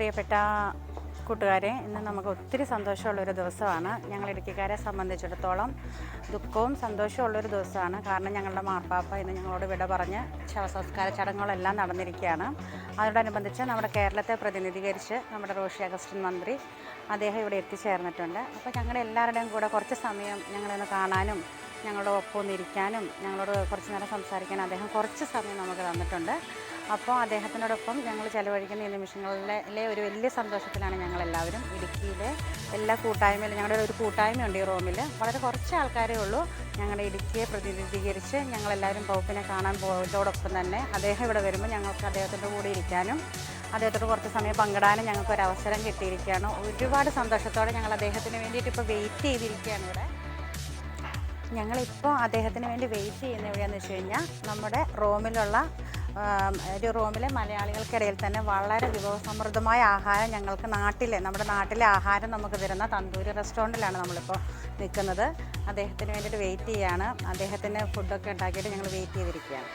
പ്രിയപ്പെട്ട കൂട്ടുകാരെ ഇന്ന് നമുക്ക് ഒത്തിരി സന്തോഷമുള്ളൊരു ദിവസമാണ്. ഞങ്ങൾ ഇടുക്കിക്കാരെ സംബന്ധിച്ചിടത്തോളം ദുഃഖവും സന്തോഷമുള്ളൊരു ദിവസമാണ്. കാരണം ഞങ്ങളുടെ മാർപ്പാപ്പ ഇന്ന് ഞങ്ങളോട് വിട പറഞ്ഞ് ശവസംസ്കാര ചടങ്ങുകളെല്ലാം നടന്നിരിക്കുകയാണ്. അതോടനുബന്ധിച്ച് നമ്മുടെ കേരളത്തെ പ്രതിനിധീകരിച്ച് നമ്മുടെ റോഷി അഗസ്റ്റിൻ മന്ത്രി അദ്ദേഹം ഇവിടെ എത്തിച്ചേർന്നിട്ടുണ്ട്. അപ്പോൾ ഞങ്ങളുടെ എല്ലാവരുടെയും കൂടെ കുറച്ച് സമയം ഞങ്ങളൊന്ന് കാണാനും ഞങ്ങളുടെ ഒപ്പം ഒന്നിരിക്കാനും ഞങ്ങളോട് കുറച്ച് നേരം സംസാരിക്കാനും അദ്ദേഹം കുറച്ച് സമയം നമുക്ക് തന്നിട്ടുണ്ട്. അപ്പോൾ അദ്ദേഹത്തിനോടൊപ്പം ഞങ്ങൾ ചിലവഴിക്കുന്ന ഈ നിമിഷങ്ങളിലെ ഒരു വലിയ സന്തോഷത്തിലാണ് ഞങ്ങളെല്ലാവരും ഇടുക്കിയിലെ എല്ലാ കൂട്ടായ്മയിലും ഞങ്ങളുടെ ഒരു കൂട്ടായ്മയുണ്ട് ഈ റൂമിൽ. വളരെ കുറച്ച് ആൾക്കാരേ ഉള്ളൂ. ഞങ്ങളുടെ ഇടുക്കിയെ പ്രതിനിധീകരിച്ച് ഞങ്ങളെല്ലാവരും പൗപ്പിനെ കാണാൻ പോയതോടൊപ്പം തന്നെ അദ്ദേഹം ഇവിടെ വരുമ്പോൾ ഞങ്ങൾക്ക് അദ്ദേഹത്തിന്റെ കൂടെ ഇരിക്കാനും അദ്ദേഹത്തോട് കുറച്ച് സമയം പങ്കിടാനും ഞങ്ങൾക്ക് ഒരു അവസരം കിട്ടിയിരിക്കുകയാണ്. ഒരുപാട് സന്തോഷത്തോടെ ഞങ്ങൾ അദ്ദേഹത്തിന് വേണ്ടിയിട്ട് ഇപ്പോൾ വെയിറ്റ് ചെയ്തിരിക്കുകയാണ് ഇവിടെ. ഞങ്ങളിപ്പോൾ അദ്ദേഹത്തിന് വേണ്ടി വെയിറ്റ് ചെയ്യുന്ന എവിടെയാണെന്ന് വെച്ച് കഴിഞ്ഞാൽ നമ്മുടെ റൂമിലുള്ള ഒരു റൂമിലെ മലയാളികൾക്കിടയിൽ തന്നെ വളരെ വിഭവസമൃദ്ധമായ ആഹാരം ഞങ്ങൾക്ക് നാട്ടിലെ നമ്മുടെ നാട്ടിലെ ആഹാരം നമുക്ക് തരുന്ന തന്തൂരി റെസ്റ്റോറന്റിലാണ് നമ്മളിപ്പോൾ നിൽക്കുന്നത്. അദ്ദേഹത്തിന് വേണ്ടിയിട്ട് വെയിറ്റ് ചെയ്യുകയാണ് അദ്ദേഹത്തിന് ഫുഡൊക്കെ ഉണ്ടാക്കിയിട്ട് ഞങ്ങൾ വെയിറ്റ് ചെയ്തിരിക്കുകയാണ്.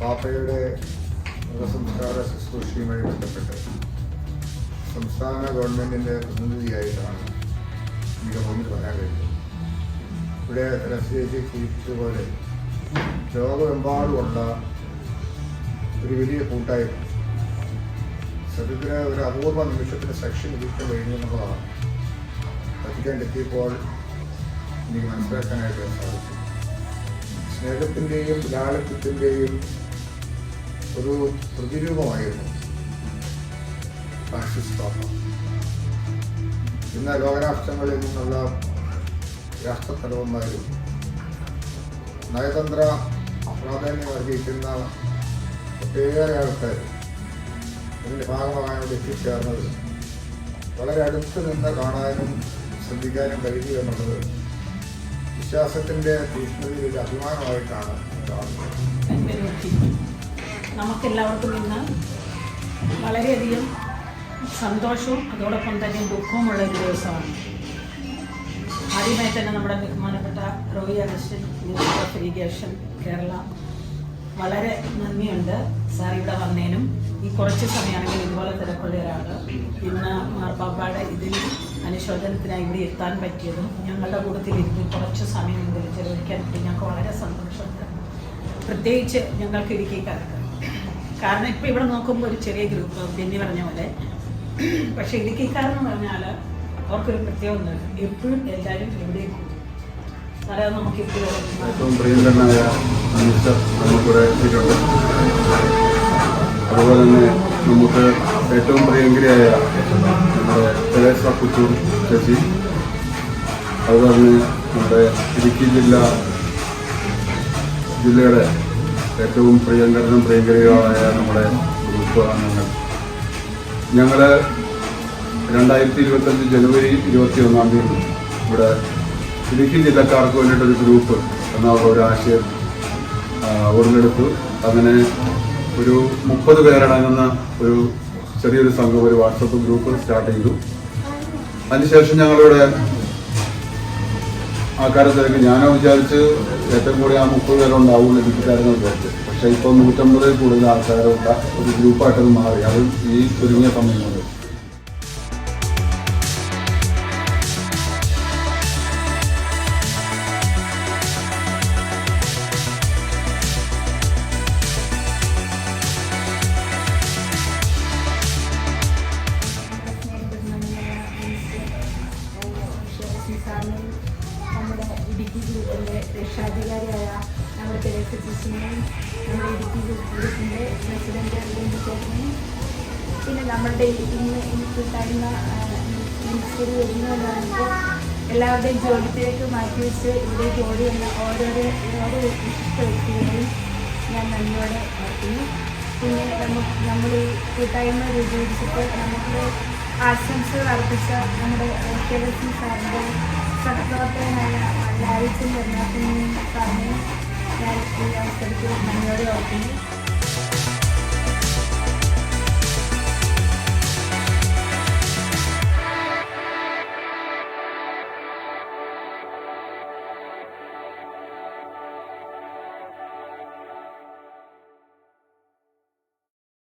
പാപ്പയുടെ മൃതസംസ്കാര ശുശ്രൂഷയുമായി ബന്ധപ്പെട്ട് സംസ്ഥാന ഗവൺമെന്റിന്റെ പ്രതിനിധിയായിട്ടാണ് എനിക്ക് മുന്നിൽ വരാൻ കഴിഞ്ഞത് ഇവിടെ രസേജി സൂചിപ്പിച്ചതുപോലെ ലോകമെമ്പാടുമുള്ള ഒരു വലിയ കൂട്ടായ്മ. സത്യത്തിന് ഒരു അപൂർവ നിമിഷത്തിന് സെക്ഷൻ ലഭിക്കാൻ കഴിഞ്ഞു എന്നുള്ളതാണ്. വത്തിക്കാനിലെത്തിയപ്പോൾ എനിക്ക് മനസ്സിലാക്കാനായിട്ട് സാധിച്ചു. സ്നേഹത്തിന്റെയും ലാളിത്യത്തിന്റെയും ഒരു പ്രതിരൂപമായിരുന്നു. ഫാഷിസ്റ്റ് ഇന്ന് ലോകരാഷ്ട്രങ്ങളിൽ നിന്നുള്ള രാഷ്ട്രത്തലവന്മാരും നയതന്ത്ര പ്രാധാന്യം അർഹിക്കുന്ന ഒട്ടേറെ ആൾക്കാർ ഇതിന്റെ ഭാഗമാകാനോട് എത്തിച്ചേർന്നത്. വളരെ അടുത്ത് നിന്ന് കാണാനും ശ്രദ്ധിക്കാനും കഴിയുക എന്നുള്ളത് വിശ്വാസത്തിന്റെ തീഷ്ണതയിൽ ഒരു അഭിമാനമായിട്ടാണ് കാണുന്നത്. നമുക്കെല്ലാവർക്കും ഇന്ന് വളരെയധികം സന്തോഷവും അതോടൊപ്പം തന്നെ ദുഃഖവുമുള്ള ഒരു ദിവസമാണ്. ആദ്യമായി തന്നെ നമ്മുടെ ബഹുമാനപ്പെട്ട റോയി അഗസ്റ്റൻ ഇറിഗേഷൻ കേരള. വളരെ നന്ദിയുണ്ട് സാർ ഇവിടെ വന്നതിനും. ഈ കുറച്ച് സമയമാണെങ്കിൽ ഇതുപോലെ തിരക്കുള്ള ഒരാൾ ഇന്ന് മാർപ്പാപ്പയുടെ ഇതിൽ അനുശോചനത്തിനായി ഇവിടെ എത്താൻ പറ്റിയതും ഞങ്ങളുടെ കൂട്ടത്തിൽ ഇരുന്ന് കുറച്ച് സമയം ഇതിൽ ചെലവഴിക്കാൻ പറ്റി. ഞങ്ങൾക്ക് വളരെ സന്തോഷമുണ്ട്. പ്രത്യേകിച്ച് ഞങ്ങൾക്ക് ഇടുക്കിക്കാർക്ക് കാരണം ഇപ്പൊ ഇവിടെ നോക്കുമ്പോൾ ഒരു ചെറിയ ഗ്രൂപ്പ് ബെന്നി പറഞ്ഞ പോലെ. പക്ഷേ ഇടുക്കിക്കാരെന്ന് പറഞ്ഞാൽ അവർക്കൊരു പ്രത്യേകത എപ്പോഴും എല്ലാവരും എവിടെയും കൂടും നമുക്ക് അതുപോലെ തന്നെ നമുക്ക് ഏറ്റവും പ്രിയങ്കരിയായ നമ്മുടെ തെരേസ പുത്തൂർ ചേച്ചി. അതുപോലെ തന്നെ നമ്മുടെ ഇടുക്കി ജില്ല ജില്ലയുടെ ഏറ്റവും പ്രിയങ്കരനും പ്രിയങ്കരികളായ നമ്മുടെ ഗ്രൂപ്പ് അംഗങ്ങൾ. ഞങ്ങൾ രണ്ടായിരത്തി ഇരുപത്തഞ്ച് ജനുവരി ഇരുപത്തി ഒന്നാം തീയതി ഇവിടെ ഇടുക്കി ജില്ലക്കാർക്ക് വേണ്ടിയിട്ടൊരു ഗ്രൂപ്പ് എന്ന ഒരു ആശയം ഉടലെടുത്തു. അങ്ങനെ ഒരു മുപ്പത് പേരടങ്ങുന്ന ഒരു ചെറിയൊരു സംഘം ഒരു വാട്സപ്പ് ഗ്രൂപ്പ് സ്റ്റാർട്ട് ചെയ്തു. അതിനുശേഷം ഞങ്ങളിവിടെ ആ കാര്യത്തിലേക്ക് ഞാനോ വിചാരിച്ച് ഏറ്റവും കൂടി ആ മുപ്പത് പേരുണ്ടാവുള്ളൂ എന്ന് വിചാരിച്ചു പക്ഷേ ഇപ്പോൾ നൂറ്റമ്പതിൽ കൂടുതൽ ആൾക്കാരുള്ള ഒരു ഗ്രൂപ്പായിട്ടത് മാറി. അത് ഈ ചുരുങ്ങിയ സമയം കൊണ്ട്. സാറിനെയും നമ്മുടെ ഇടുക്കി ഗ്രൂപ്പിന്റെ രക്ഷാധികാരിയായ നമ്മുടെ തെരേസ ചേച്ചിനെയും നമ്മുടെ ഇടുക്കി ഗ്രൂപ്പിന്റെ പ്രസിഡന്റ് ചേട്ടനെയും പിന്നെ നമ്മളുടെ ഇന്ന് ഈ കൂട്ടായ്മ മിനിസ്റ്ററി വരുന്നതെന്ന് പറയുമ്പോൾ എല്ലാവരുടെയും ജോലി തിരക്ക് മാറ്റി വെച്ച് ഇവിടേക്ക് ഓടി വന്ന ഓരോരോ ഓരോ വിശിഷ്ട വ്യക്തികളെയും ഞാൻ നന്ദിയോടെ ഓർക്കുന്നു. പിന്നെ നമുക്ക് നമ്മൾ ഈ കൂട്ടായ്മ രൂപീകരിച്ചിട്ട് നമുക്ക് ആശംസകൾ അർപ്പിച്ച നമ്മുടെ കെ എസ് സി സാറിന്റെ സഹപ്രവർത്തകനായ ലാലിച്ചും എറണാകുളം സാറിനെ ഞാൻ ഈ അവസരത്തിൽ നന്ദിയോടെ ഓർക്കുന്നു.